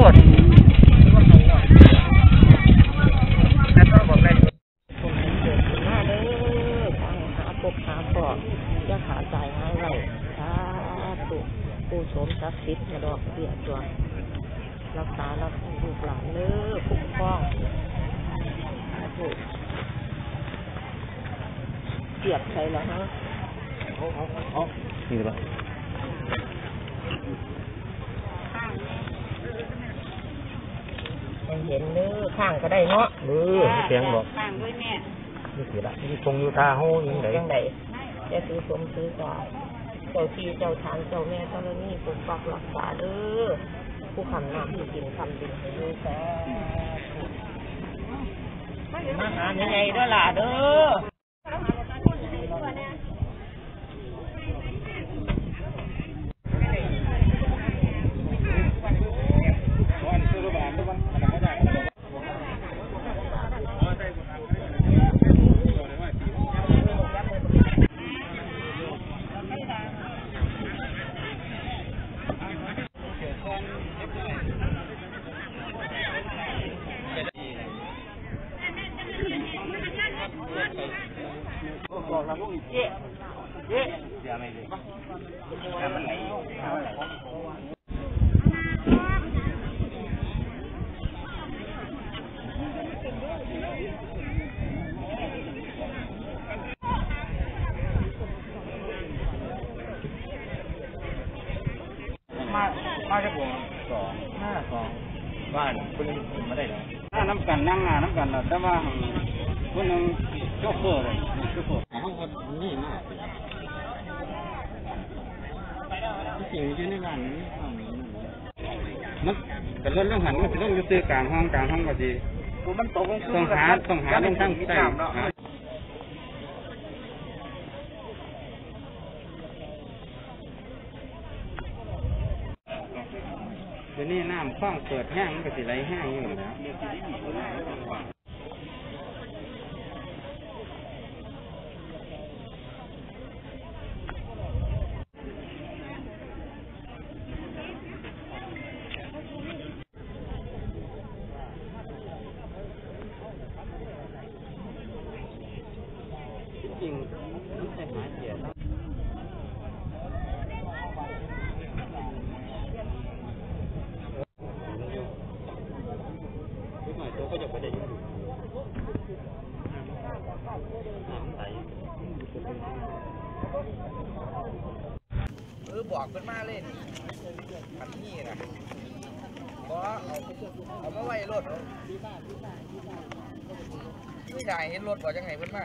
ลดแล้วก็บอกได้ผมเกิดขึ้นมาเด้อทางหาปกหาปอกอย่าขาใจหายไหลสาธุผู้สมศักดิ์สิทธิ์มาดอกเบี้ยตัวรักษารับลูกหลานเด้อคุ้มครองสาธุเสียบใส่แล้วฮะนี่หรือเปล่า ห้เห็นเด้อข้างก็ได้เนาะเออเสียงบอกต่างด้วยแม่นี่สิละนี่คงอยู่ตาเฮายังไงจังใดจะซื้อสมซื้อกาเจ้าที่เจ้าทางเจ้าแม่ธรณีปกปักรักษาเด้อผู้คำนำผู้กินคำดินให้ดูแซ่มาหายังไงเด้อล่ะเด้อ มามาจากผมสองห้าสองบ้านคุณมาได้เหรอน้ำกันนั่งงานน้ำกันน่ะแต่ว่าคนนึง โชเฟอร์เลยโชคเฟอร์ห้องคนนี่มากสิ่งที่ในร้านนี้ห้องนี้มันเป็นเรื่องเรื่องหันมันเป็นเรื่องอยู่ซื้อกลางห้องกลางห้องก็ดีมันตกลงต้องหาต้องหาลงทั้งใต้หาเดี๋ยวนี้น้ำคลองเปิดแห้งมันก็สิไหลแห้งอยู่แล้วจริงมันใช่หา เสียแล้วทุกหน่อยตัวก็จะไปได้อยู่น้ำไหลเอบอกกันมาเลยนี่คันนี้นะบอเอาเอามาไว้รถเอาไม่ได้เห็นรถบอกจังไงเพิ่นมา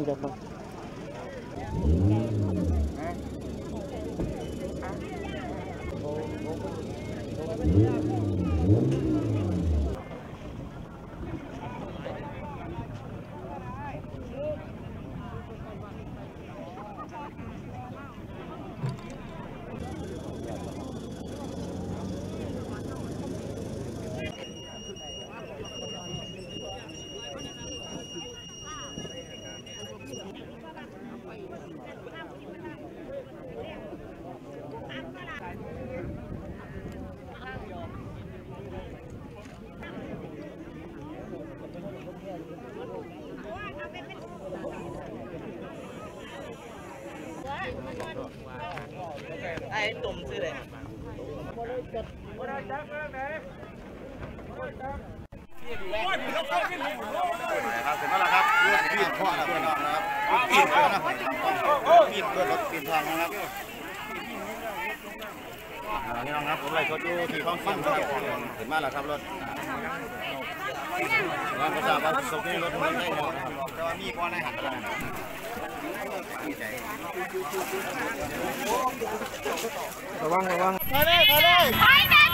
งจะฟังไอ้ ตุ่มซื้อเลยครับเสร็จแล้วครับรถปีนพ่อครับพี่น้องนะครับปีนเกินนะปีนเกินรถปีนทางนะครับอ่านี่น้องครับผมไล่ชดอยู่ที่ท้องฟังครับขึ้นมาแล้วครับรถงานประชาชนสุขนี่รถมันได้หมดนะครับแต่ว่ามีก้อนในหันกันนะดีใจ ระวังระวังถอยแม่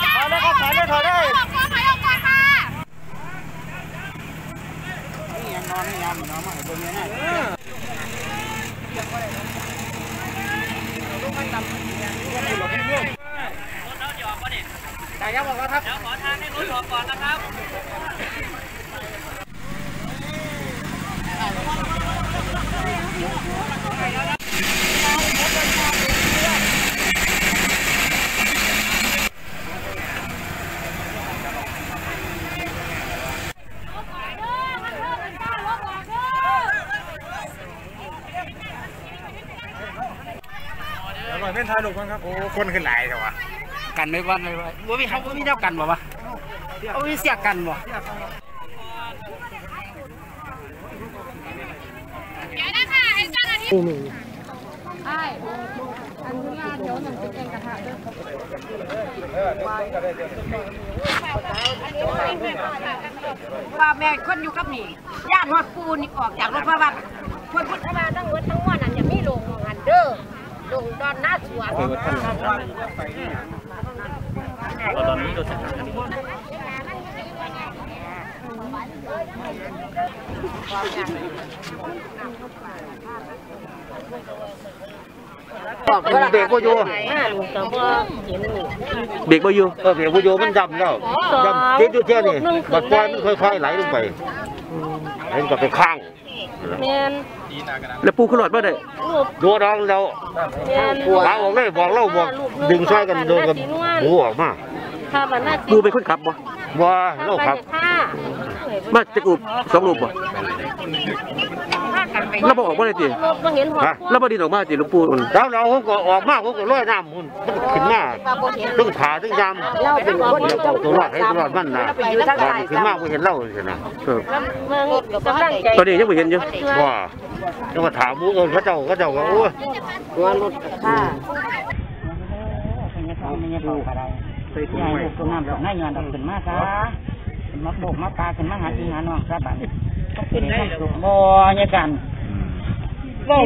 จ้าถอยเลยครับถอยเลยถอยเลยถอยออกก่อนค่ะ นี่ยังนอนนี่ยามนอนมาให้เบิ่งเนี่ยนะ อร่อยเป็นทายลูกมั้งครับ โอ้ คนขึ้นหลายแต่ว่ากันไม่วันไม่ไหวว่ามีเขาว่ามีเท่ากันบ่วะเอามีเสียกันบ่เดี๋ยวนะคะให้เจ้าหน้าที่ว่าแม่คนอยู่กับนี่ญาติฮอดปูนี่ออกจากรถพระบาทคนพุทธบาทั้งหมดทั้งมวลนั่นอย่ามีลงหันเด้อ ลงดอนหน้าสวนเบรกบ่อยู่หน้าลุงก็บ่เห็นนี่เบรกบ่อยู่เออเบรกบ่อยู่มันดำแล้วดำติดอยู่เท่านี้บัดปล่อยมันค่อยๆไหลลงไปเห็นก็ไปข้าง แม่นแล้วปูขึ้นรถบ่ได้ลูกดูน้องแล้วแม่นวางออกเลยบอกเล่าบอกดึงช่วยกันโดนกันหูออกมาถ้าบัดหน้าปูเป็นคนขับบ่บ่เล่าครับถ้ามาจะกูสองรูปบ่ เราบ่ออกบ่ได้ติรถบ่เห็นหัวฮะเราบ่ดินออกมาติหลวงปู่มันแล้วเราผมก็ออกมาผมก็ลอยน้ำมันมันขึ้นมาตึ้งขาตึ้งยำเราเป็นคนเดี๋ยวเอาตัวรอดให้ตัวรอดมันนะบ้านขึ้นมาผมเห็นเล่าเลยนะครับเมืองกำลังใจตอนนี้ยังบ่เห็นอยู่ว่าแล้วก็ถามผู้อื่นเขาเจ้าเขาเจ้าก็โอ้ยตัวรถกับค่าเป็นยังไงเป็นยังไงก็ได้ใส่ถุงไว้ตัวน้ำดอกไม้ย้อนดอกขึ้นมาซะขึ้นมาโบกมาตาขึ้นมาหาที่หาน้องซะบัด นี้ต้องเป็นความสุขบ่เนี่ยกัน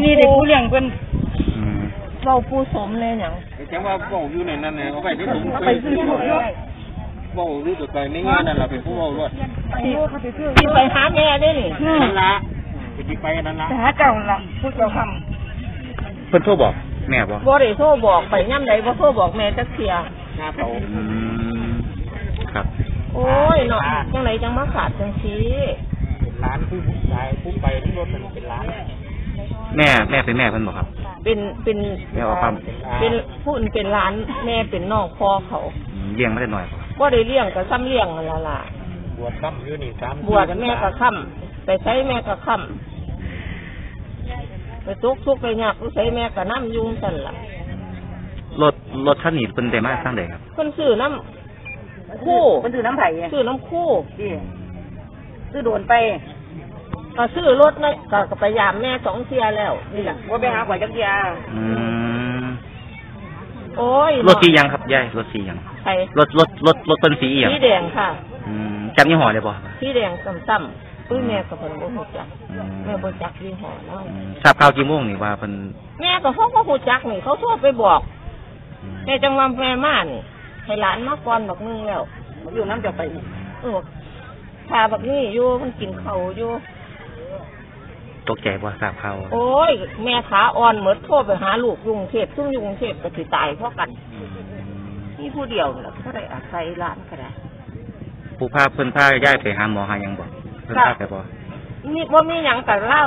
นี่เด็กผู้เลี้ยงเพิ่นเราปูสมเลยหยังจังว่าบอกอยู่ในนั้นเนี่ยเขาไปที่ถุงเอาไปซื้อหมดเลยบอกรู้ตัวใจไม่งานนั่นแหละเป็นผู้บอกรถที่ไปหาแม่ได้นี่นั่นละไปไปนั่นละแต่หาเจ้าล่ะผู้เจ้าคเพิ่นโทรบอกแม่บอกบ่ได้โทรบอกไปย่ำใดบ่โทรบอกแม่จักเที่ยหน้าเขาครับ โอ้ยเนาะจังไดจังมาขาดจังซี่ ร้านผู้ชายผู้ไปที่รถมันเป็นร้านแม่แม่เป็นแม่เพิ่นบ่ครับ เป็นเป็นแม่ว่าความเป็นผู้อื่นเป็นหลานแม่เป็นน้องพ่อเขาอืมเลี้ยงมาได้หน่อยบ่บ่ได้เลี้ยงก็ซ้ำเลี้ยงนั่นล่ะล่ะบวชตั้มอยู่นี่สามบวชแม่ก็ค้ำไปใช้แม่ก็ค้ำไปทุกทุกข์ไปยากไปใช้แม่ก็น้ำยุงสั่นล่ะรถรถคันนี้เพิ่นได้มาทางใดครับเพิ่นซื้อน้ำคู่ำมันถือน้ำไผ่ไงซื้อน้ำคู่ที่ซื้อโดนไป ก็ซื้อรถนะก็ก็ไปยามแม่สองเที่ยแล้วนี่แหละว่าไปหาข่อยจักเทียอืมโอ้ยรถสีหยังครับยายรถสีหยังไข่รถรถรถรถเพิ่นสีหยังสีแดงค่ะอืมจำยี่ห้อได้บ่สีแดงซ้ำๆอุ้ยแม่ก็เพิ่นบ่ฮู้จักอืมแม่บ่จักยี่ห้อแล้วอืมทราบข่าวกี่โมงนี่ว่าเพิ่นแม่ก็เขาก็ฮู้จักนี่เขาโทรไปบอกอืมแม่จังว่าแม่มานี่ให้หลานมาก่อนบักนึงแล้ว อยู่น้ำจะไปเออพาบักนี่อยู่มันกินข้าวอยู่ ตกใจบ่ทราบข่าวโอ้ย แม่ขาอ่อนเหมือนโทรไปหาลูกยุงเทพซึ่งยุงเทพก็สิตายเพราะกันอืมนี่ผู้เดียวนี่แหละก็ได้อาศัยหลานก็ได้ผู้พาเพิ่นพายายไปหาหมอหาหยังบ่เพิ่นพาไปบ่นี่ว่ามีหยังกับเล่า